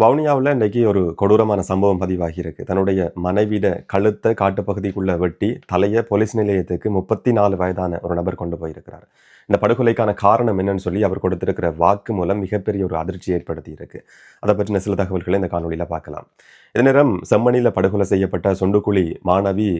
வவுனியாவில் இன்றைக்கி ஒரு கொடூரமான சம்பவம் பதிவாகியிருக்கு. தன்னுடைய மனைவிட கழுத்தை காட்டுப்பகுதிக்குள்ள வெட்டி தலையை போலீஸ் நிலையத்துக்கு முப்பத்தி நாலு வயதான ஒரு நபர் கொண்டு போயிருக்கிறார். இந்த படுகொலைக்கான காரணம் என்னன்னு சொல்லி அவர் கொடுத்திருக்கிற வாக்கு மூலம் மிகப்பெரிய ஒரு அதிர்ச்சி ஏற்படுத்தி இருக்கு அதை பற்றின சில தகவல்களை இந்த காணொலியில் பார்க்கலாம். இதே நேரம் செம்மணியில் படுகொலை செய்யப்பட்ட சொண்டுக்குழி மாணவி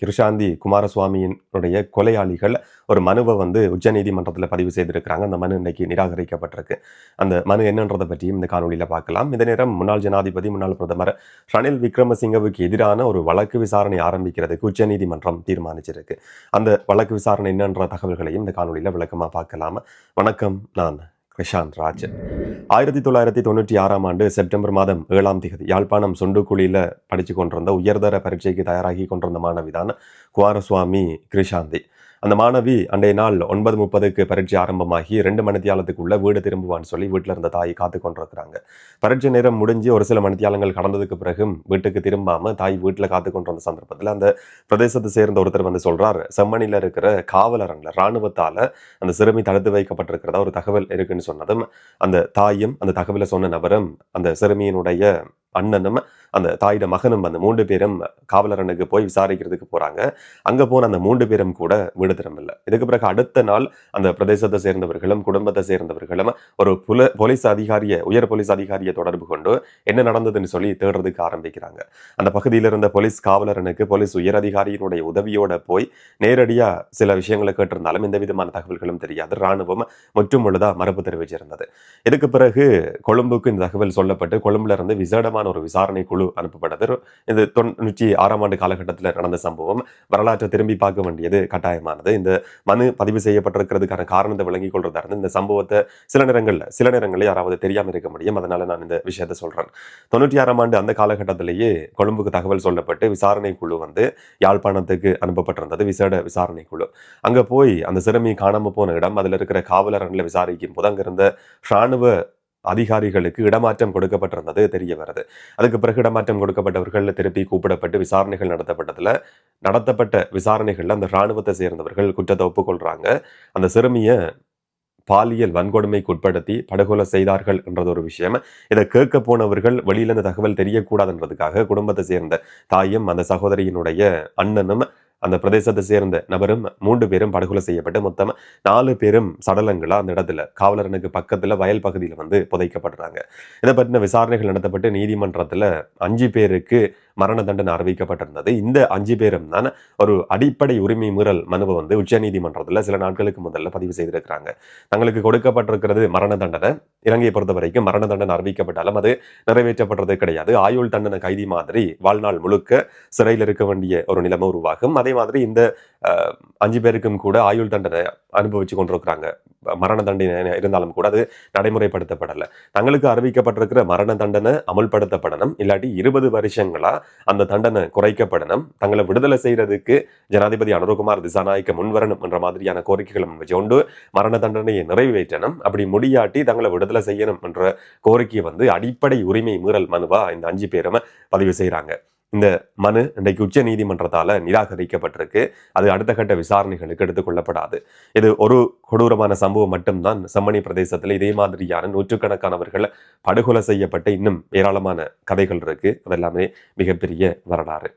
கிருஷாந்தி குமாரசுவாமியினுடைய கொலையாளிகள் ஒரு மனுவை வந்து உச்சநீதிமன்றத்தில் பதிவு செய்திருக்கிறாங்க. அந்த மனு இன்னைக்கு நிராகரிக்கப்பட்டிருக்கு. அந்த மனு என்னன்றதை பற்றியும் இந்த காணொலியில் பார்க்கலாம். இந்த நேரம் முன்னாள் ஜனாதிபதி முன்னாள் பிரதமர் ரணில் விக்ரமசிங்கவுக்கு எதிரான ஒரு வழக்கு விசாரணை ஆரம்பிக்கிறதுக்கு உச்சநீதிமன்றம் தீர்மானிச்சிருக்கு. அந்த வழக்கு விசாரணை என்னன்ற தகவல்களையும் இந்த காணொலியில் விளக்கமாக பார்க்கலாம். வணக்கம் நான் கிருஷாந்த் ராஜ். ஆயிரத்தி தொள்ளாயிரத்தி தொண்ணூற்றி ஆறாம் ஆண்டு செப்டம்பர் மாதம் ஏழாம் தேதி யாழ்ப்பாணம் சொண்டுக்குழியில் படித்து கொண்டிருந்த உயர்தர பரீட்சைக்கு தயாராகி கொண்டிருந்த மாணவிதான் குமாரசுவாமி கிருஷாந்தி. அந்த மாணவி அன்றைய நாள் ஒன்பது முப்பதுக்கு பரீட்சை ஆரம்பமாகி ரெண்டு மணித்தியாலத்துக்குள்ள வீடு திரும்புவான்னு சொல்லி வீட்டில் இருந்த தாய் காத்து கொண்டிருக்கிறாங்க. பரீட்சை நேரம் முடிஞ்சு ஒரு சில மணித்தியாலங்கள் கடந்ததுக்கு பிறகும் வீட்டுக்கு திரும்பாம தாய் வீட்டில் காத்து கொண்டிருந்த சந்தர்ப்பத்தில் அந்த பிரதேசத்தை சேர்ந்த ஒருத்தர் வந்து சொல்றார். செம்மணியில் இருக்கிற காவலரங்கில் இராணுவத்தால் அந்த சிறுமி தடுத்து வைக்கப்பட்டிருக்கிறதா ஒரு தகவல் இருக்குன்னு சொன்னதும் அந்த தாயும் அந்த தகவலை சொன்ன நபரும் அந்த சிறுமியினுடைய அண்ணனும் அந்த தாயிட மகனும் அந்த மூன்று பேரும் காவலரனுக்கு போய் விசாரிக்கிறதுக்கு போறாங்க. அங்க போன அந்த மூன்று பேரும் கூட வீடு திரும்பல இதுக்கு பிறகு அடுத்த நாள் அந்த பிரதேசத்தை சேர்ந்தவர்களும் குடும்பத்தை சேர்ந்தவர்களும் ஒரு புல போலீஸ் அதிகாரிய உயர் போலீஸ் அதிகாரியை தொடர்பு கொண்டு என்ன நடந்ததுன்னு சொல்லி தேடுறதுக்கு ஆரம்பிக்கிறாங்க. அந்த பகுதியில் இருந்த போலீஸ் காவலரனுக்கு போலீஸ் உயர் அதிகாரியினுடைய உதவியோட போய் நேரடியா சில விஷயங்களை கேட்டிருந்தாலும் எந்த விதமான தகவல்களும் தெரியாது. ராணுவம் முற்றும் முழுதாக மறுப்பு தெரிவிச்சிருந்தது. இதுக்கு பிறகு கொழும்புக்கு இந்த தகவல் சொல்லப்பட்டு கொழும்புல இருந்து விசேடமான ஒரு விசாரணை குழு அனுப்பப்பட்டது. இது தொண்ணூற்றி ஆறாம் ஆண்டு காலகட்டத்தில் நடந்த சம்பவம். வரலாற்றை திரும்பி பார்க்க வேண்டியது கட்டாயமானது. இந்த மனு பதிவு செய்யப்பட்டிருக்கிறதுக்கான காரணத்தை விளங்கிக் கொள்றதா இருந்து இந்த சம்பவத்தை சில நேரங்களில் சில நேரங்களில் யாராவது தெரியாமல் இருக்க முடியும். அதனால நான் இந்த விஷயத்தை சொல்றேன். தொண்ணூற்றி ஆறாம் ஆண்டு அந்த காலகட்டத்திலேயே கொழும்புக்கு தகவல் சொல்லப்பட்டு விசாரணை குழு வந்து யாழ்ப்பாணத்துக்கு அனுப்பப்பட்டிருந்தது. விசேட விசாரணை குழு. அங்க போய் அந்த சிறுமி காணாம போன இடம் அதுல இருக்கிற காவலரங்களை விசாரிக்கும் போது அங்கிருந்த இராணுவ அதிகாரிகளுக்கு இடமாற்றம் கொடுக்கப்பட்டிருந்தது தெரிய வருது. அதுக்கு பிறகு இடமாற்றம் கொடுக்கப்பட்டவர்கள் திருப்பி கூப்பிடப்பட்டு விசாரணைகள் நடத்தப்பட்டதில் நடத்தப்பட்ட விசாரணைகளில் அந்த இராணுவத்தை சேர்ந்தவர்கள் குற்றத்தை ஒப்புக்கொள்கிறாங்க அந்த சிறுமியை பாலியல் வன்கொடுமைக்கு உட்படுத்தி படுகொலை செய்தார்கள் என்றது ஒரு விஷயம். இதை கேட்க போனவர்கள் வெளியில இந்த தகவல் தெரியக்கூடாதுன்றதுக்காக குடும்பத்தை சேர்ந்த தாயும் அந்த சகோதரியினுடைய அண்ணனும் அந்த பிரதேசத்தை சேர்ந்த நபரும் மூன்று பேரும் படுகொலை செய்யப்பட்டு மொத்தம் நாலு பேரும் சடலங்களா அந்த இடத்துல காவலரனுக்கு பக்கத்துல வயல் பகுதியில் வந்து புதைக்கப்படுறாங்க. இதை பற்றின விசாரணைகள் நடத்தப்பட்டு நீதிமன்றத்துல அஞ்சு பேருக்கு மரண தண்டனை அறிவிக்கப்பட்டிருந்தது. இந்த அஞ்சு பேரும் தான் ஒரு அடிப்படை உரிமை மீறல் மனுவை வந்து உச்சநீதிமன்றத்தில் சில நாட்களுக்கு முதல்ல பதிவு செய்திருக்கிறாங்க. தங்களுக்கு கொடுக்கப்பட்டிருக்கிறது மரண தண்டனை. இலங்கையை பொறுத்த வரைக்கும் மரண தண்டனை அறிவிக்கப்பட்டாலும் அது நிறைவேற்றப்படுறது கிடையாது. ஆயுள் தண்டனை கைதி மாதிரி வாழ்நாள் முழுக்க சிறையில் இருக்க வேண்டிய ஒரு நிலைமை உருவாகும். அதே மாதிரி இந்த அஞ்சு பேருக்கும் கூட ஆயுள் தண்டனை அனுபவிச்சு கொண்டிருக்கிறாங்க. மரண தண்டனை இருந்தாலும் கூட அது நடைமுறைப்படுத்தப்படலை. தங்களுக்கு அறிவிக்கப்பட்டிருக்கிற மரண தண்டனை அமல்படுத்தப்படணும். இல்லாட்டி இருபது வருஷங்களா அந்த தண்டனை குறைக்கப்படணும். தங்களை விடுதலை செய்யறதுக்கு ஜனாதிபதி அனுரகுமார் திசாநாயக்க முன்வரணும் என்ற மாதிரியான கோரிக்கைகளை முன்வச்சு கொண்டு மரண தண்டனையை நிறைவேற்றணும். அப்படி முடியாட்டி தங்களை விடுதலை செய்யணும் என்ற கோரிக்கையை வந்து அடிப்படை உரிமை மீறல் மனுவா இந்த அஞ்சு பேரும் பதிவு செய்கிறாங்க இந்த மனு இன்றைக்கு உச்ச நீதிமன்றத்தால் நிராகரிக்கப்பட்டிருக்கு. அது அடுத்த கட்ட விசாரணைகளுக்கு எடுத்துக்கொள்ளப்படாது இது ஒரு கொடூரமான சம்பவம் மட்டும்தான். செம்மணி பிரதேசத்தில் இதே மாதிரியான நூற்றுக்கணக்கானவர்கள் படுகொலை செய்யப்பட்ட இன்னும் ஏராளமான கதைகள் இருக்கு. அதெல்லாமே மிகப்பெரிய வரலாறு.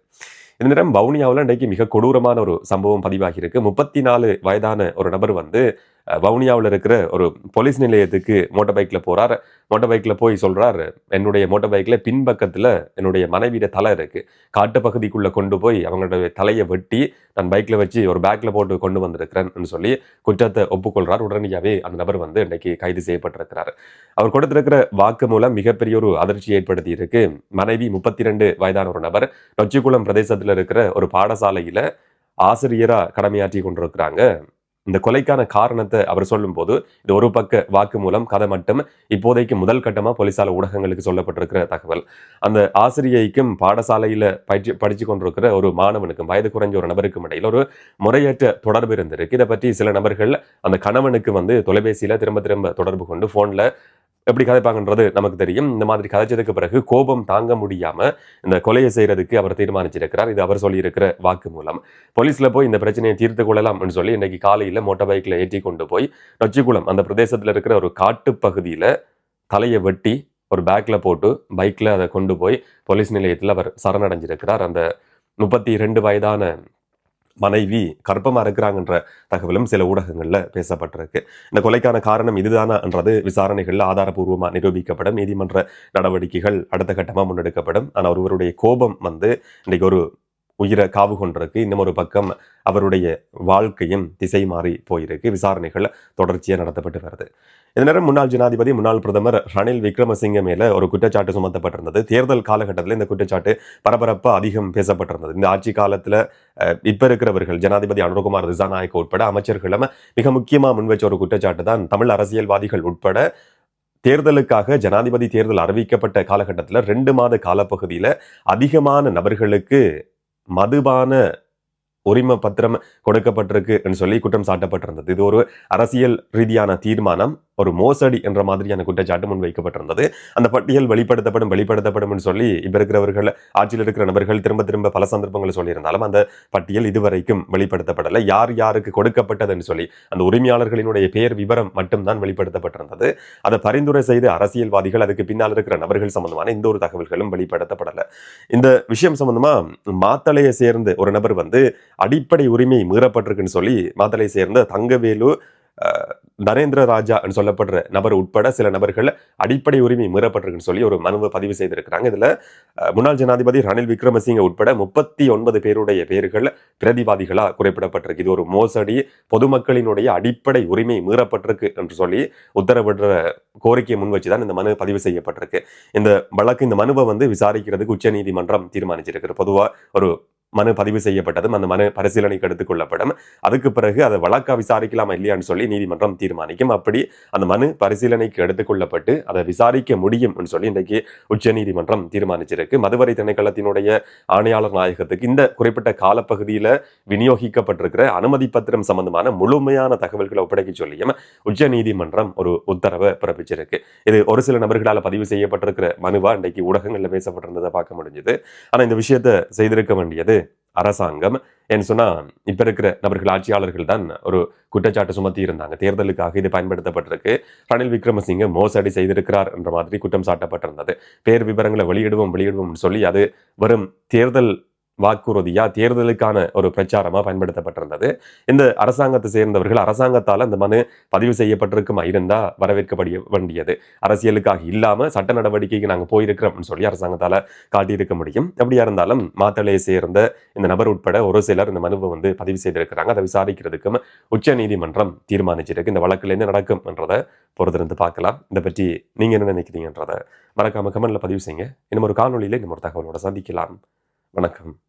இந்த நேரம் வவுனியாவில் இன்றைக்கு மிக கொடூரமான ஒரு சம்பவம் பதிவாகியிருக்கு. முப்பத்தி நாலு வயதான ஒரு நபர் வந்து வவுனியாவில் இருக்கிற ஒரு போலீஸ் நிலையத்துக்கு மோட்டர் பைக்கில் போகிறார் மோட்டர் பைக்கில் போய் சொல்கிறார் என்னுடைய மோட்டர் பைக்கில் பின்பக்கத்தில் என்னுடைய மனைவியோட தலை இருக்குது காட்டு பகுதிக்குள்ளே கொண்டு போய் அவங்களுடைய தலையை வெட்டி நான் பைக்கில் வச்சு ஒரு பேக்கில் போட்டு கொண்டு வந்திருக்கிறேன்னு சொல்லி குற்றத்தை ஒப்புக்கொள்கிறார் உடனடியாகவே அந்த நபர் வந்து இன்றைக்கி கைது செய்யப்பட்டிருக்கிறார். அவர் கொடுத்திருக்கிற வாக்கு மூலம் மிகப்பெரிய ஒரு அதிர்ச்சி ஏற்படுத்தி இருக்கு. மனைவி முப்பத்தி ரெண்டு வயதான ஒரு நபர் நொச்சிக்குளம் பிரதேசத்தில் இருக்கிற ஒரு பாடசாலையில் ஆசிரியராக கடமையாற்றி கொண்டிருக்கிறாங்க. இந்த கொலைக்கான காரணத்தை அவர் சொல்லும்போது இது ஒரு பக்க வாக்கு மூலம் கதை மட்டும் இப்போதைக்கு முதல் கட்டமாக போலீசால ஊடகங்களுக்கு சொல்லப்பட்டிருக்கிற தகவல். அந்த ஆசிரியைக்கும் பாடசாலையில் பயிற்சி படித்து கொண்டிருக்கிற ஒரு மாணவனுக்கும் வயது குறைஞ்ச ஒரு நபருக்கும் இடையில் ஒரு முறையற்ற தொடர்பு இருந்திருக்கு. இதை பற்றி சில நபர்கள் அந்த கணவனுக்கு வந்து தொலைபேசியில் திரும்ப திரும்ப தொடர்பு கொண்டு ஃபோனில் எப்படி கதைப்பாங்கன்றது நமக்கு தெரியும். இந்த மாதிரி கதைச்சதுக்கு பிறகு கோபம் தாங்க முடியாம இந்த கொலையை செய்யறதுக்கு அவர் தீர்மானிச்சிருக்கிறார். இது அவர் சொல்லியிருக்கிற வாக்கு மூலம். போலீஸ்ல போய் இந்த பிரச்சனையை தீர்த்து கொள்ளலாம்னு சொல்லி இன்னைக்கு காலையில மோட்டார் பைக்ல ஏற்றி கொண்டு போய் நொச்சிக்குளம் அந்த பிரதேசத்துல இருக்கிற ஒரு காட்டு பகுதியில தலையை வெட்டி ஒரு பேக்ல போட்டு பைக்ல அதை கொண்டு போய் போலீஸ் நிலையத்தில் அவர் சரணடைஞ்சிருக்கிறார். அந்த முப்பத்தி ரெண்டு வயதான மனைவி கர்ப்பமாக இருக்கிறாங்கன்ற தகவலும் சில ஊடகங்களில் பேசப்பட்டிருக்கு. இந்த கொலைக்கான காரணம் இதுதானான்றது விசாரணைகளில் ஆதாரபூர்வமாக நிரூபிக்கப்படும் நீதிமன்ற நடவடிக்கைகள் அடுத்த கட்டமாக முன்னெடுக்கப்படும். ஆனால் ஒருவருடைய கோபம் வந்து இன்றைக்கு ஒரு உயிரை காவு கொண்டிருக்கு. இன்னும் ஒரு பக்கம் அவருடைய வாழ்க்கையும் திசை மாறி போயிருக்கு. விசாரணைகள் தொடர்ச்சியாக நடத்தப்பட்டு வருது. இந்த நேரம் முன்னாள் ஜனாதிபதி முன்னாள் பிரதமர் ரணில் விக்ரமசிங்க மேல ஒரு குற்றச்சாட்டு சுமத்தப்பட்டிருந்தது. தேர்தல் காலகட்டத்தில் இந்த குற்றச்சாட்டு பரபரப்பாக அதிகம் பேசப்பட்டிருந்தது. இந்த ஆட்சி காலத்தில் இப்போ இருக்கிறவர்கள் ஜனாதிபதி அனுரகுமார் திசாநாயக் உட்பட அமைச்சர்களும் மிக முக்கியமாக முன்வச்ச ஒரு குற்றச்சாட்டு தான் தமிழ் அரசியல்வாதிகள் உட்பட தேர்தலுக்காக ஜனாதிபதி தேர்தல் அறிவிக்கப்பட்ட காலகட்டத்தில் ரெண்டு மாத காலப்பகுதியில் அதிகமான நபர்களுக்கு மதுபான உரிம பத்திரம் கொடுக்கப்பட்டிருக்கு சொல்லி குற்றம் சாட்டப்பட்டிருந்தது. இது ஒரு அரசியல் ரீதியான தீர்மானம். ஒரு மோசடி என்ற மாதிரியான குற்றச்சாட்டு முன்வைக்கப்பட்டிருந்தது அந்த பட்டியல் வெளிப்படுத்தப்படும் வெளிப்படுத்தப்படும் சொல்லி இப்ப இருக்கிறவர்கள் ஆட்சியில் இருக்கிற நபர்கள் திரும்ப திரும்ப பல சந்தர்ப்பங்களை சொல்லியிருந்தாலும் அந்த பட்டியல் இதுவரைக்கும் வெளிப்படுத்தப்படலை. யார் யாருக்கு கொடுக்கப்பட்டதுன்னு சொல்லி அந்த உரிமையாளர்களினுடைய பெயர் விவரம் மட்டும்தான் வெளிப்படுத்தப்பட்டிருந்தது. அதை பரிந்துரை செய்த அரசியல்வாதிகள் அதுக்கு பின்னால் இருக்கிற நபர்கள் சம்பந்தமான எந்த ஒரு தகவல்களும் வெளிப்படுத்தப்படலை. இந்த விஷயம் சம்பந்தமா மாத்தலையை சேர்ந்து ஒரு நபர் வந்து அடிப்படை உரிமை மீறப்பட்டிருக்குன்னு சொல்லி மாத்தலையை சேர்ந்த தங்கவேலு நரேந்திர ராஜா என்று சொல்லப்படுற நபர் உட்பட சில நபர்கள் அடிப்படை உரிமை மீறப்பட்டிருக்குன்னு சொல்லி ஒரு மனுவை பதிவு செய்திருக்கிறாங்க. இதில் முன்னாள் ஜனாதிபதி ரணில் விக்ரமசிங்க உட்பட முப்பத்தி ஒன்பது பேருடைய பெயர்கள் பிரதிவாதிகளாக குறிப்பிடப்பட்டிருக்கு. இது ஒரு மோசடி பொதுமக்களினுடைய அடிப்படை உரிமை மீறப்பட்டிருக்கு என்று சொல்லி உத்தரவிடுற கோரிக்கையை முன் வச்சுதான் இந்த மனு பதிவு செய்யப்பட்டிருக்கு. இந்த வழக்கு இந்த மனுவை வந்து விசாரிக்கிறதுக்கு உச்சநீதிமன்றம் தீர்மானிச்சிருக்கு பொதுவாக ஒரு மனு பதிவு செய்யப்பட்டதும் அந்த மனு பரிசீலனைக்கு எடுத்துக் கொள்ளப்படும். அதுக்கு பிறகு அதை வழக்கா விசாரிக்கலாமா இல்லையான்னு சொல்லி நீதிமன்றம் தீர்மானிக்கும். அப்படி அந்த மனு பரிசீலனைக்கு எடுத்துக் கொள்ளப்பட்டு அதை விசாரிக்க முடியும் சொல்லி இன்றைக்கு உச்சநீதிமன்றம் தீர்மானிச்சிருக்கு. மதுவரை திணைக்களத்தினுடைய ஆணையாளர் நாயகத்துக்கு இந்த குறிப்பிட்ட காலப்பகுதியில் விநியோகிக்கப்பட்டிருக்கிற அனுமதி பத்திரம் சம்பந்தமான முழுமையான தகவல்களை ஒப்படைக்க சொல்லியும் உச்சநீதிமன்றம் ஒரு உத்தரவை பிறப்பிச்சிருக்கு. இது ஒரு சில நபர்களால் பதிவு செய்யப்பட்டிருக்கிற மனுவா? இன்றைக்கு ஊடகங்களில் பேசப்பட்டிருந்ததை பார்க்க முடிஞ்சது. ஆனால் இந்த விஷயத்தை செய்திருக்க வேண்டியது அரசாங்கம் ஏன்னு சொன்னா இப்ப இருக்கிற நபர்கள் ஆட்சியாளர்கள் தான் ஒரு குற்றச்சாட்டு சுமத்தி இருந்தாங்க. தேர்தலுக்காக இது பயன்படுத்தப்பட்டிருக்கு. ரணில் விக்ரமசிங்க மோசடி செய்திருக்கிறார் என்ற மாதிரி குற்றம் சாட்டப்பட்டிருந்தது. பேர் விவரங்களை வெளியிடுவோம் வெளியிடுவோம்னு சொல்லி அது வரும் தேர்தல் வாக்குறுதியா தேர்தலுக்கான ஒரு பிரச்சாரமா பயன்படுத்தப்பட்டிருந்தது. இந்த அரசாங்கத்தை சேர்ந்தவர்கள் அரசாங்கத்தால் அந்த மனு பதிவு செய்யப்பட்டிருக்குமா? இருந்தா வரவேற்கப்படிய வேண்டியது. அரசியலுக்காக இல்லாம சட்ட நடவடிக்கைக்கு நாங்க போயிருக்கிறோம்னு சொல்லி அரசாங்கத்தால காட்டியிருக்க முடியும். அப்படியா இருந்தாலும் மாத்தளையை சேர்ந்த இந்த நபர் உட்பட ஒரு சிலர் இந்த மனுவை வந்து பதிவு செய்திருக்கிறாங்க. அதை விசாரிக்கிறதுக்கும் உச்ச நீதிமன்றம் தீர்மானிச்சிருக்கு. இந்த வழக்கில் என்ன நடக்கும் என்றதை பொறுத்திருந்து பார்க்கலாம். இதை பற்றி நீங்க என்ன நினைக்கிறீங்கன்றதை மறக்காம கமெண்ட்ல பதிவு செய்யுங்க. இன்னும் ஒரு காணொலியில இன்னும் ஒரு தகவலோட சந்திக்கலாம். வணக்கம்.